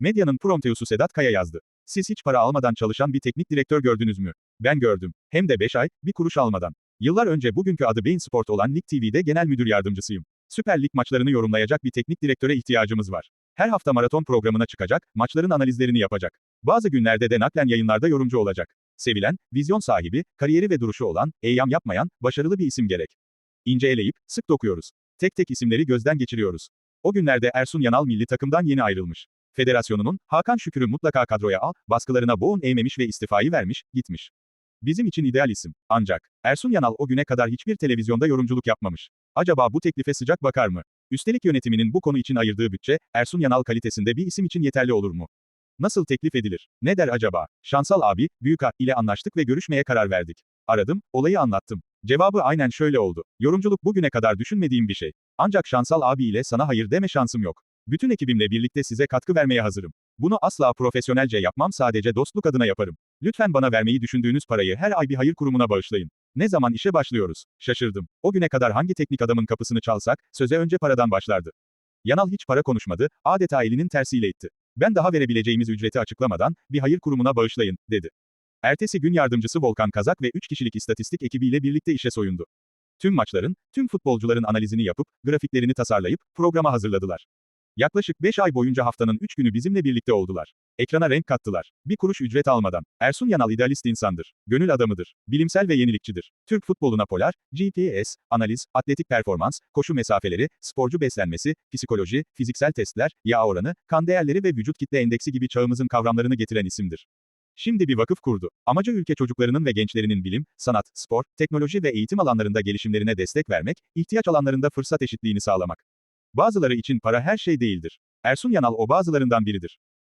Medyanın Prometheus'u Sedat Kaya yazdı. Siz hiç para almadan çalışan bir teknik direktör gördünüz mü? Ben gördüm. Hem de 5 ay, bir kuruş almadan. Yıllar önce bugünkü adı Bein Sport olan Lig TV'de genel müdür yardımcısıyım. Süper Lig maçlarını yorumlayacak bir teknik direktöre ihtiyacımız var. Her hafta maraton programına çıkacak, maçların analizlerini yapacak. Bazı günlerde de naklen yayınlarda yorumcu olacak. Sevilen, vizyon sahibi, kariyeri ve duruşu olan, eyyam yapmayan, başarılı bir isim gerek. İnce eleyip, sık dokuyoruz. Tek tek isimleri gözden geçiriyoruz. O günlerde Ersun Yanal milli takımdan yeni ayrılmış. Federasyonunun, Hakan Şükür'ü mutlaka kadroya al, baskılarına boğun eğmemiş ve istifayı vermiş, gitmiş. Bizim için ideal isim. Ancak, Ersun Yanal o güne kadar hiçbir televizyonda yorumculuk yapmamış. Acaba bu teklife sıcak bakar mı? Üstelik yönetiminin bu konu için ayırdığı bütçe, Ersun Yanal kalitesinde bir isim için yeterli olur mu? Nasıl teklif edilir? Ne der acaba? Şansal abi, Büyük A ile anlaştık ve görüşmeye karar verdik. Aradım, olayı anlattım. Cevabı aynen şöyle oldu. Yorumculuk bugüne kadar düşünmediğim bir şey. Ancak Şansal abi ile sana hayır deme şansım yok. Bütün ekibimle birlikte size katkı vermeye hazırım. Bunu asla profesyonelce yapmam sadece dostluk adına yaparım. Lütfen bana vermeyi düşündüğünüz parayı her ay bir hayır kurumuna bağışlayın. Ne zaman işe başlıyoruz? Şaşırdım. O güne kadar hangi teknik adamın kapısını çalsak, söze önce paradan başlardı. Yanal hiç para konuşmadı, adeta elinin tersiyle itti. Ben daha verebileceğimiz ücreti açıklamadan, bir hayır kurumuna bağışlayın, dedi. Ertesi gün yardımcısı Volkan Kazak ve 3 kişilik istatistik ekibiyle birlikte işe soyundu. Tüm maçların, tüm futbolcuların analizini yapıp, grafiklerini tasarlayıp, programa hazırladılar. Yaklaşık 5 ay boyunca haftanın 3 günü bizimle birlikte oldular. Ekrana renk kattılar. Bir kuruş ücret almadan. Ersun Yanal idealist insandır. Gönül adamıdır. Bilimsel ve yenilikçidir. Türk futboluna polar, GPS, analiz, atletik performans, koşu mesafeleri, sporcu beslenmesi, psikoloji, fiziksel testler, yağ oranı, kan değerleri ve vücut kitle endeksi gibi çağımızın kavramlarını getiren isimdir. Şimdi bir vakıf kurdu. Amacı ülke çocuklarının ve gençlerinin bilim, sanat, spor, teknoloji ve eğitim alanlarında gelişimlerine destek vermek, ihtiyaç alanlarında fırsat eşitliğini sağlamak. Bazıları için para her şey değildir. Ersun Yanal o bazılarından biridir.